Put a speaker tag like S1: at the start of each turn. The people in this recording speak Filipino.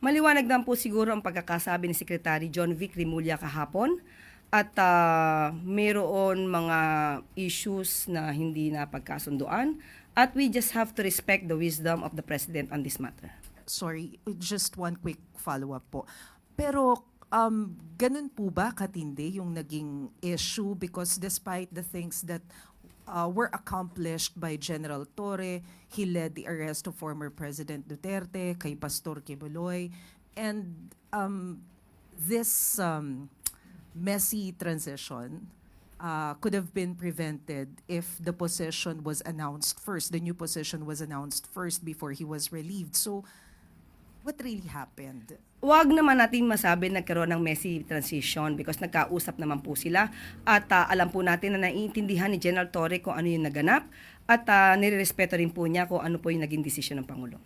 S1: Maliwanag naman po siguro ang pagkakasabi ni Secretary John Vic Rimulya kahapon at ah, mayroon mga issues na hindi na pagkasunduan at we just have to respect the wisdom of the President on this matter.
S2: Sorry, just one quick follow-up po. Pero um, ganun po ba katindi yung naging issue? Because despite the things that uh, were accomplished by General Torre, he led the arrest of former President Duterte, kay Pastor Kibuloy, and um, this um, messy transition uh, could have been prevented if the position was announced first, the new position was announced first before he was relieved. So, what really happened?
S1: Huwag naman natin masabi nagkaroon ng messy transition because nagkausap naman po sila at ah, alam po natin na naiintindihan ni General Torre kung ano yung naganap at uh, nirerespeto rin po niya kung ano po yung naging desisyon ng Pangulo.